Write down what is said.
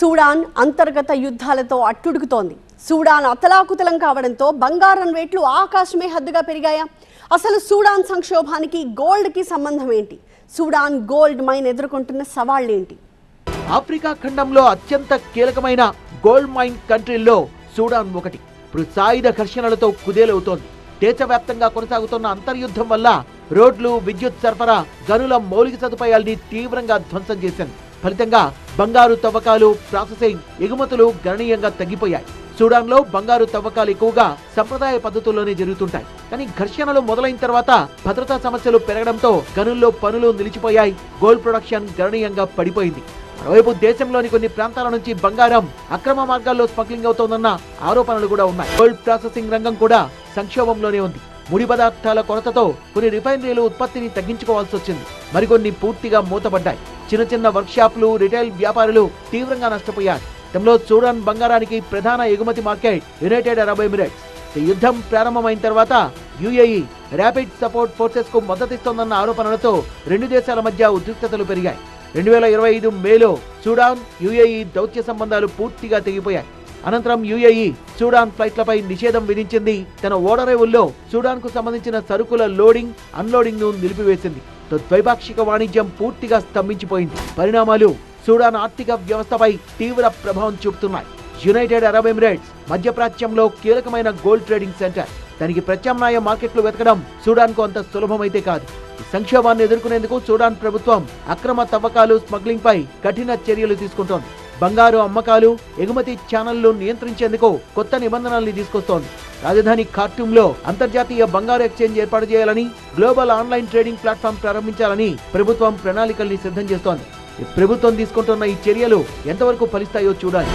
Sudan అంతర్గత యుద్ధాలతో అట్టుడుకుతోంది. Sudan అతలాకుతలం కావడంతో బంగారం రేట్లు ఆకాశమే హద్దుగా పెరిగాయా? అసలు సూడాన్ సంక్షోభానికి గోల్డ్కి సంబంధం ఏంటి సూడాన్ గోల్డ్ మైన్ ఎదుర్కొంటున్న సవాళ్ళేంటి? ఆఫ్రికా ఖండంలో అత్యంత కీలకమైన గోల్డ్ మైన్ కంట్రీల్లో సూడాన్ ఒకటి. ఇప్పుడు సాయుధ ఘర్షణలతో కుదేలవుతోంది. దేశవ్యాప్తంగా కొనసాగుతున్న అంతర్యుద్ధం వల్ల రోడ్లు విద్యుత్ సరఫరా గనుల మౌలిక సదుపాయాల్ని తీవ్రంగా ధ్వంసం చేసింది. ఫలితంగా బంగారు తవ్వకాలు ప్రాసెసింగ్ ఎగుమతులు గణనీయంగా తగ్గిపోయాయి. సూడాన్లో బంగారు తవ్వకాలు ఎక్కువగా సంప్రదాయ పద్ధతుల్లోనే జరుగుతుంటాయి. కానీ ఘర్షణలు మొదలైన తర్వాత భద్రతా సమస్యలు పెరగడంతో గనుల్లో పనులు నిలిచిపోయాయి. గోల్డ్ ప్రొడక్షన్ గణనీయంగా పడిపోయింది. మరోవైపు దేశంలోని కొన్ని ప్రాంతాల నుంచి బంగారం అక్రమ మార్గాల్లో స్మగ్లింగ్ అవుతోందన్న ఆరోపణలు కూడా ఉన్నాయి. గోల్డ్ ప్రాసెసింగ్ రంగం కూడా సంక్షోభంలోనే ఉంది. ముడి పదార్థాల కొరతతో కొన్ని రిఫైనరీలు ఉత్పత్తిని తగ్గించుకోవాల్సి వచ్చింది. మరికొన్ని పూర్తిగా మూతపడ్డాయి. చిన్న చిన్న వర్క్షాప్లు రిటైల్ వ్యాపారులు తీవ్రంగా నష్టపోయారు గతంలో సూడాన్ బంగారానికి ప్రధాన ఎగుమతి మార్కెట్ యునైటెడ్ అరబ్ ఎమిరేట్స్ యుద్ధం ప్రారంభమైన తర్వాత యుఏఈ ర్యాపిడ్ సపోర్ట్ ఫోర్సెస్కు మద్దతిస్తోందన్న ఆరోపణలతో రెండు దేశాల మధ్య ఉద్రిక్తతలు పెరిగాయి. రెండు వేల ఇరవై ఐదు మేలో సూడాన్ యుఏఈ దౌత్య సంబంధాలు పూర్తిగా తెగిపోయాయి. అనంతరం యుఏఈ సూడాన్ ఫ్లైట్లపై నిషేధం విధించింది. తన ఓడరేవుల్లో సూడాన్కు సంబంధించిన సరుకుల లోడింగ్ అన్లోడింగ్ను నిలిపివేసింది. ద్వైపాక్షిక వాణిజ్యం పూర్తిగా స్తంభించిపోయింది. పరిణామాలు సూడాన్ ఆర్థిక వ్యవస్థపై తీవ్ర ప్రభావం చూపుతున్నాయి. యునైటెడ్ అరబ్ ఎమిరేట్స్ మధ్యప్రాచ్యంలో కీలకమైన గోల్డ్ ట్రేడింగ్ సెంటర్. దానికి ప్రత్యామ్నాయ మార్కెట్లు వెతకడం సూడాన్కు అంత సులభమైతే కాదు. ఈ సంక్షోభాన్ని ఎదుర్కొనేందుకు సూడాన్ ప్రభుత్వం అక్రమ తవ్వకాలు స్మగ్లింగ్ పై కఠిన చర్యలు తీసుకుంటోంది. బంగారు అమ్మకాలు ఎగుమతి ఛానళ్ళు నియంత్రించేందుకు కొత్త నిబంధనల్ని తీసుకొస్తోంది. రాజధాని ఖార్టూమ్లో అంతర్జాతీయ బంగారు ఎక్స్చేంజ్ ఏర్పాటు చేయాలని గ్లోబల్ ఆన్లైన్ ట్రేడింగ్ ప్లాట్ఫామ్ ప్రారంభించాలని ప్రభుత్వం ప్రణాళికల్ని సిద్ధం చేస్తోంది. ప్రభుత్వం తీసుకుంటున్న ఈ చర్యలు ఎంతవరకు ఫలిస్తాయో చూడాలి.